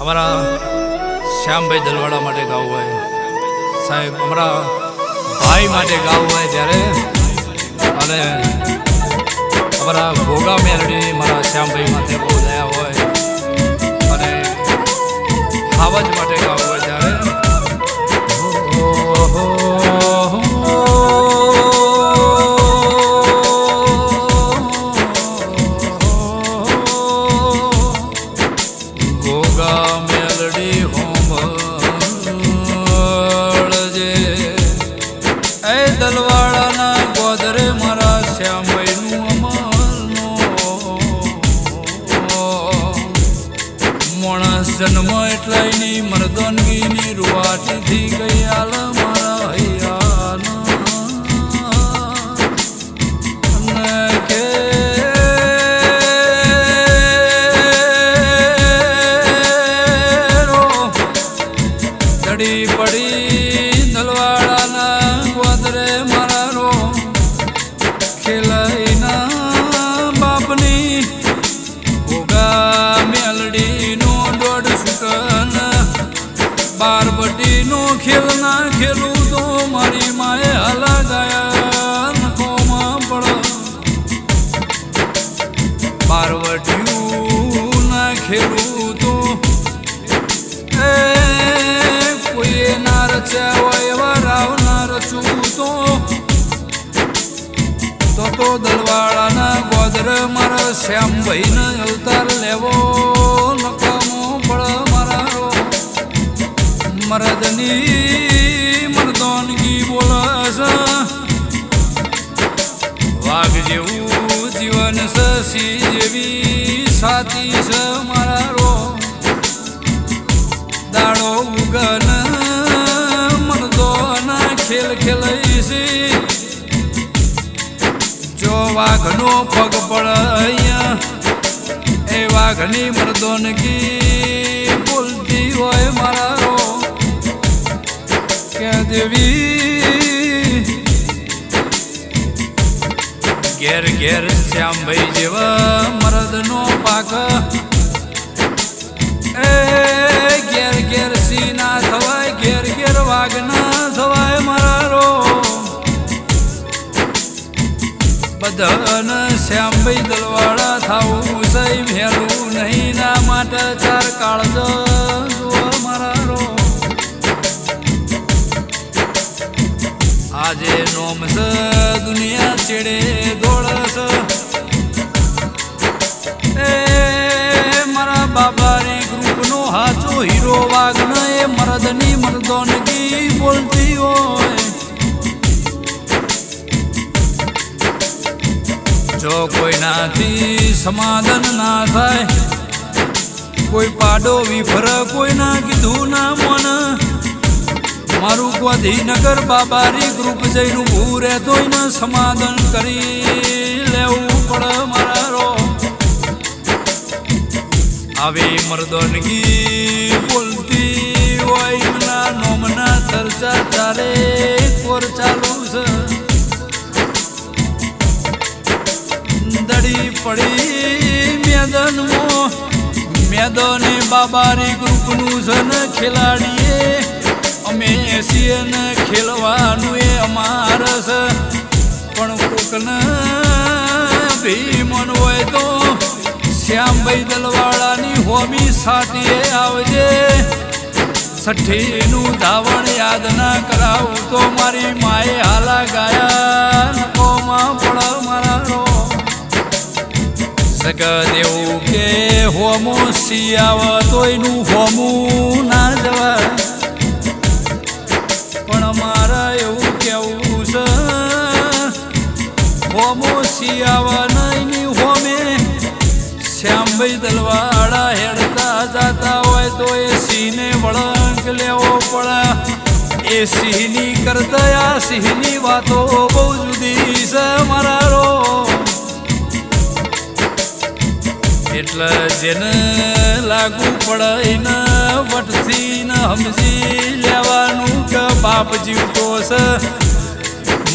અમારા શ્યામભાઈ દલવાડા માટે ગાવું હોય. સાહેબ, અમારા ભાઈ માટે ગાવું હોય ત્યારે અને અમારા ભોગા મેલડી મારા શ્યામભાઈ માટે બહુ દયા હોય. અને ખાવજ માટે મેલડી હોમળજે એ દલવાડાના ગોદરે મારા શ્યામભાઈનું અમલનો જન્મ એટલાયની મરદનગીની રૂવાટીથી ગઈ આલ બારબટીનો ખેલ તો મારી માએ હલા ગયા નકોમાં પડ. બારવટિયું ના ખેલું તો એ કોઈએ ના રચ્યા હોય એવા રાવ ના રચું તો તો તો દલવાળાના ગોદર મારા શ્યામભાઈને અવતાર લેવો. મરદની મરદોનગી બોલસ વાઘ જેવું જીવન છે સિંહ જેવી સાથી છે મારા રો દાડો ઉગન મરદોના ખેલ ખેલાઈ જો વાઘનો પગ પડ અહીંયા એ વાઘની મરદોનગી દેવી ઘેર ઘેર શ્યામભાઈ જેવા મરદનો પાક. એ ઘેર ઘેર સી ના થવાય, ઘેર ઘેર વાઘ ના થવાય મારા બધાને શ્યામભાઈ દલવાળા થાવું સહી ભેલું નહીં, ના માટે ચાર કાળજો. આજે નોમ છે, દુનિયા છેડે દોડસ એ મારા બાબારી ગ્રુપનો હાચો હીરો વાગન એ મરદની મરદોનગી બોલતી હોય. જો કોઈનાથી સમાધાન ના થાય, કોઈ પાડો વિફર, કોઈના કીધું ના મન. મારું ગાંધીનગર બાબારી ગ્રુપ જઈને ઊભું રહેતો ને સમાધાન કરી લેવું પડે મારા આવી મરદનગી બોલતી હોય ના નોમના ચર્ચા ચારે કોર ચાલુ છે. દડી પડી મેદાનમાં. મેદાને બાબારી ગ્રુપનું છે ને ખેલાડીએ અમે છીએ ને ખેલવાનું એ અમાર છે. પણ ન ભીમન હોય તો શ્યામભાઈ દલવાળાની હોમી સાટીએ આવજે. છઠ્ઠીનું ધાવણ યાદ ના કરાવું તો મારી માએ હાલા ગાયા નકોમાં પડ મારા સગદેવું કે હોમો સિયાવ તો એનું હોમું ના દલવાડા હેડતા જાતા હોય તો એ સિંહને વળંક લેવો પડે. એ સિંહની કરતા આ સિંહની વાતો બહુ જુદી છે મારા રો એટલે જેને લાગુ પડે એને વટથી ને સમજી લેવાનું કે બાપ જીવતો છે.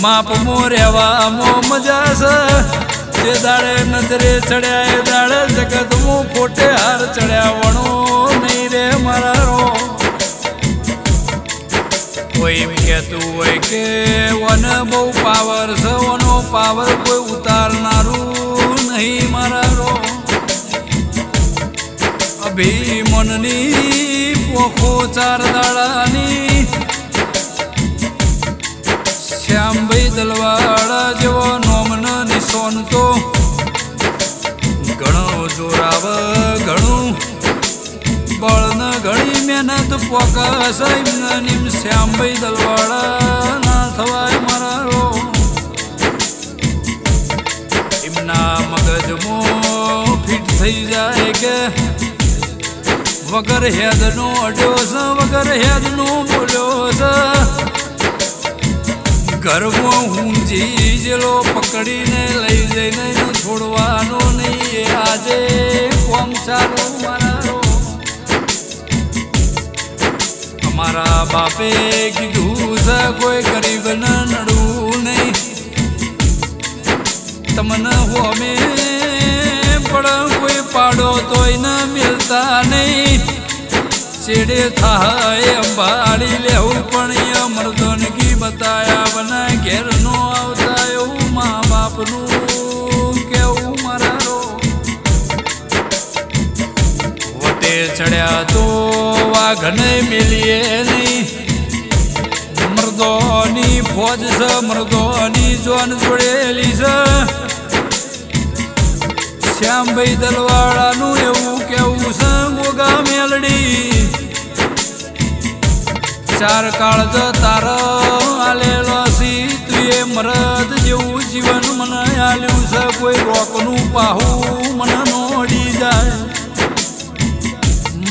માપમો રહેવામાં મજા છે. જે દાડે નજરે ચડ્યા એ દાડે જગતમાં ફોટે હાર ચડ્યા વણો નહીં રે મારા રો. કોઈ કહેતું હોય કે વન બહુ પાવર છે, વનો પાવર કોઈ ઉતારનારું નહીં મારા રો. અભિમનની પોખો ચાર દાડાની શ્યામભાઈ દલવાડા નોમન તો ઘણો જોરાવ, ઘણું બળન ઘણી મહેનત, પોકસ નિમ શ્યામભાઈ દલવાડા ના થવાય મારા એમના મગજમો ફિટ થઈ જાય કે વગર હેદનો અડ્યો છે, વગર હેદનો બોલ્યો ઘરમાં હું જેલો પકડીને લઈ જઈને છોડવાનો નહીં. આજે કોમ ચાલુ મારા અમારા બાપે કીધું છે, કોઈ ગરીબને નડવું નહીં. તમને હોમે પણ કોઈ પાડો તોય ન મિલતા નહીં. ચેડે થાય અંબાડી લેવું પણ મિલીએ નહીં મર્દોની ફોજ છે મૃદોની જોન જોડેલી છે શ્યામભાઈ દલવાળાનું એવું કેવું છે ગોગા મેલડી ચાર કાળ તાર આલેલો સી તું એ મરદ જેવું જીવન મને આલ્યું છે કોઈ રોકનું પાહું મને નોડી જાય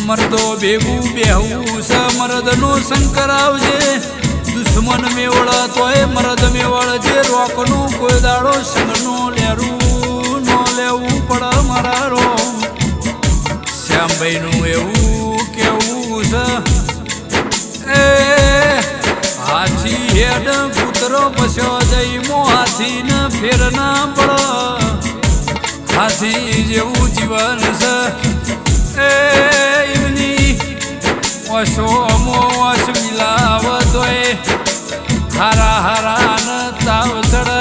મરદો ભેગું બેહવું છે મરદનો શંકર આવજે. દુશ્મન મેવળ તોય મરદ મેવળ જે રોકનું કોઈ દાડો સંગનો લેરું નો લેવું પડ મારા શ્યામભાઈનું એવું કેવું છે? એ, હાથી હેડ કૂતરો પસ્યો જઈ મો હાથી ને ફેર ના પડ. હાથી જેવું જીવન છે અમો ઓશ મિલાવતોય. હારા હારા ન તાવ ચડે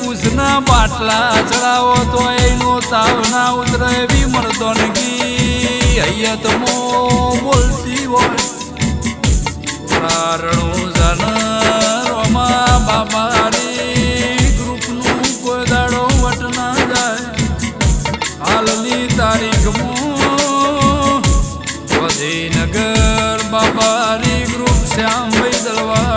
પૂછના બાટલા ચડાવો તો એનો તાવ ના ઉતરે બી મરદોનગી હૈયત મો બોલતી હોય. રણું ગ્રુપ શ્યામભાઈ દલવાડા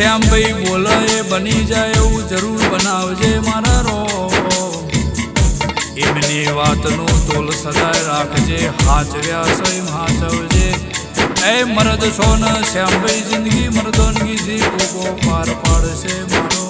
શ્યામભાઈ બોલે, એ બની જાય એવું જરૂર બનાવજે મારા રો એમની વાતનું તોલ સદાય રાખજે હાચવ્યા સ્વયં હાચવજે. એ મરદ સોન શ્યામભાઈ જિંદગી મરદોનગી જી કોકો પાર પાડશે મારો.